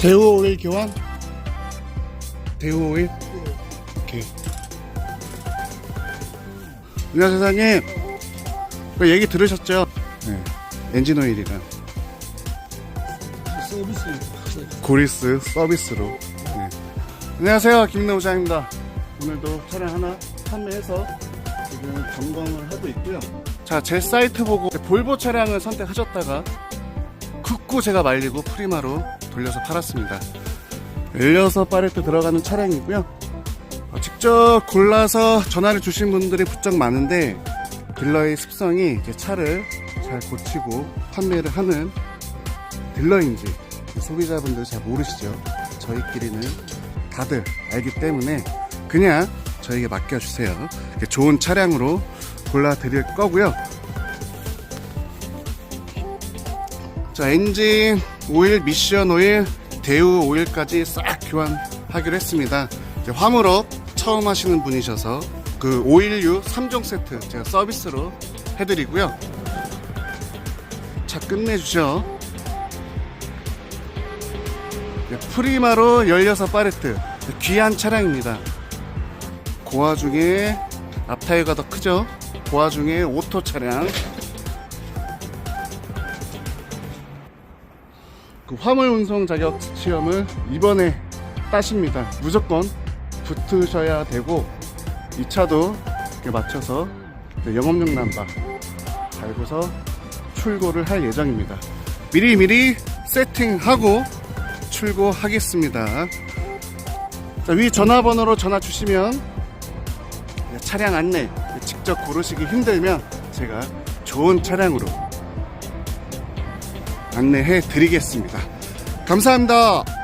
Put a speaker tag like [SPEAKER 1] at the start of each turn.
[SPEAKER 1] 대우 오일 교환? 대우 오일? 오케이. 안녕하세요, 사장님. 그 얘기 들으셨죠? 네. 엔진 오일이랑
[SPEAKER 2] 서비스
[SPEAKER 1] 고리스 서비스로. 네. 안녕하세요, 김노부장입니다. 오늘도 차량 하나 판매해서 지금 점검을 하고 있고요. 자, 제 사이트 보고 볼보 차량을 선택하셨다가 굳고 제가 말리고 프리마로 돌려서 팔았습니다. 16 파레트 들어가는 차량이고요. 어, 직접 골라서 전화를 주신 분들이 부쩍 많은데 딜러의 습성이 이제 차를 잘 고치고 판매를 하는 딜러인지 소비자분들 잘 모르시죠. 저희끼리는 다들 알기 때문에 그냥 저에게 맡겨주세요. 좋은 차량으로 골라드릴 거고요. 자, 엔진 오일, 미션 오일, 대우 오일까지 싹 교환하기로 했습니다. 화물업 처음 하시는 분이셔서 그 오일류 3종 세트 제가 서비스로 해드리고요. 차 끝내주죠. 네, 프리마로 16 파레트 귀한 차량입니다. 그 와중에 앞타이어가 더 크죠. 그 와중에 오토 차량 그 화물 운송 자격 시험을 이번에 따십니다. 무조건 붙으셔야 되고 이 차도 맞춰서 영업용 남바 달고서 출고를 할 예정입니다. 미리 미리 세팅하고 출고하겠습니다. 자, 위 전화번호로 전화 주시면 차량 안내 직접 고르시기 힘들면 제가 좋은 차량으로 안내해 드리겠습니다. 감사합니다.